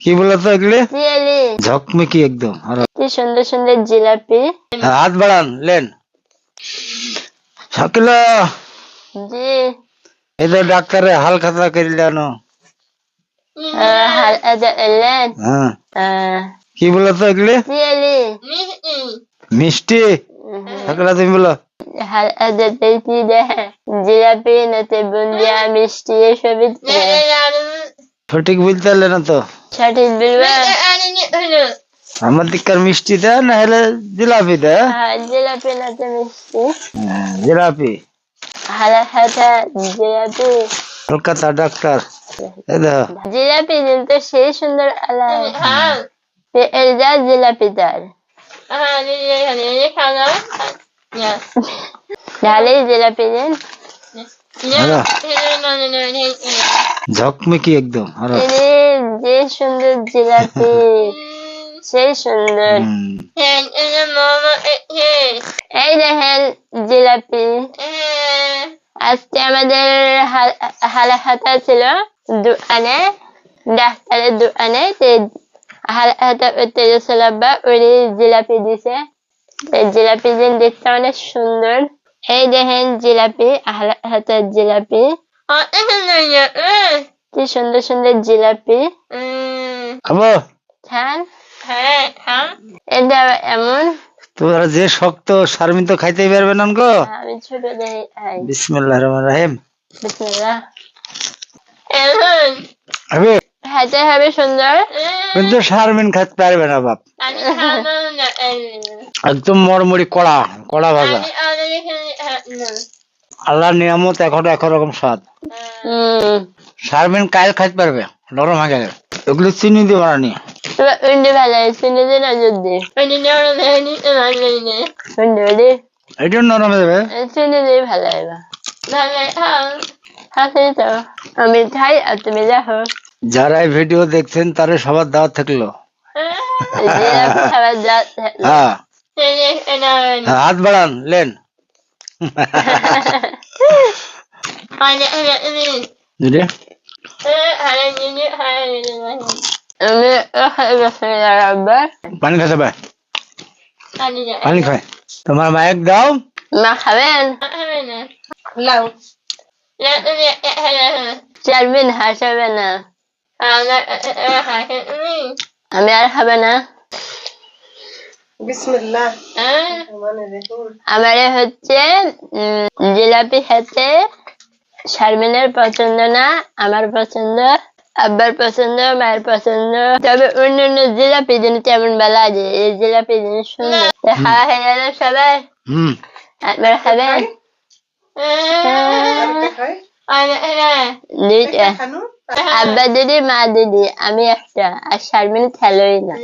কি বলতো এগুলি? ঝকমিকি একদম। কি সুন্দর সুন্দর জিলাপি। হাত বাড়ান লেন। শাকিল! জি। এই তো ডাক্তারে হাল খাতা আদা এলেন হ্যাঁ। কি বলতো এগুলি? মিষ্টি। শাকিল তুমি বলো। হাল আদা কি দেখে জিলাপি নাতে বুন্দিয়া মিষ্টি এসবই সঠিক পারলে না তো। সঠিক বলবা আমার দিককার মিষ্টি দেয় না হলে জিলাপি দেয় হ্যাঁ জিলাপি নাতে মিষ্টি হ্যাঁ, জিলাপি হালা হাতা জিলাপি কলকাতা ডাক্তার জিলাপি কিন্তু সেই সুন্দর আলাই এটা জিলাপি তার ঢালেই জিলাপি দিন ঝকমিকি একদম আর এরে যে সুন্দর জিলাপি সেই সুন্দর। এই দেখেন জিলাপি। আজকে আমাদের হাল- হালাহাতা ছিল দোকানে ডাক্তারের দোকানে হালাহাতা উঠতে গেছিল বা ওরে জিলাপি দিছে। জিলাপি দিন দেখতে অনেক সুন্দর। এই দেখেন জিলাপি হালাহাতার জিলাপি। কি সুন্দর সুন্দর জিলাপি। আবো খান এটা এমন? তোমরা যে শক্ত শারমিন তো খাইতেই পারবে না গো। আমি ছোট দেখি খাই বিসমিল্লাহ রহমান রাহিম। বিসমিল্লাহ। হবে খাইতে হবে সুন্দর। কিন্তু শারমিন খাইতে পারবে না বাপ। একদম মরমরি কড়া কড়া ভাজা। আল্লাহর নিয়ামত এখন একরকম স্বাদ। শারমিন কাল খাইতে পারবে, নরম হয়ে গেলে। এগুলো চিনি দিয়ে বানানি। দিন যদি বলি এটা নরম যাবে। শুনে দিয়ে ভালো হবে আমি আর তুমি দেখো যারা এই ভিডিও দেখছেন, তারা সবার দাওয়াত থাকল। হ্যাঁ। হাত বাড়ান, লেন। রাব্বার পানি খেতে পারে পানি খায় তোমার মায়ের দাও মা খাবেন চারবিন হাসাবে না আমি আর খাবে না। বিসমিল্লাহ। আমার হচ্ছে উম, জিলাপি খেতে শারমিনের পছন্দ না আমার পছন্দ আব্বার পছন্দ মায়ের পছন্দ তবে অন্য অন্য জিলাপি জিনিস তেমন বেলা আছে এই জিলাপি জিনিস সুন্দর খাওয়া হয়ে গেল সবাই আপনারা খাবেন আব্বা দিদি মা দিদি আমি একটা আর শারমিন খেলোই না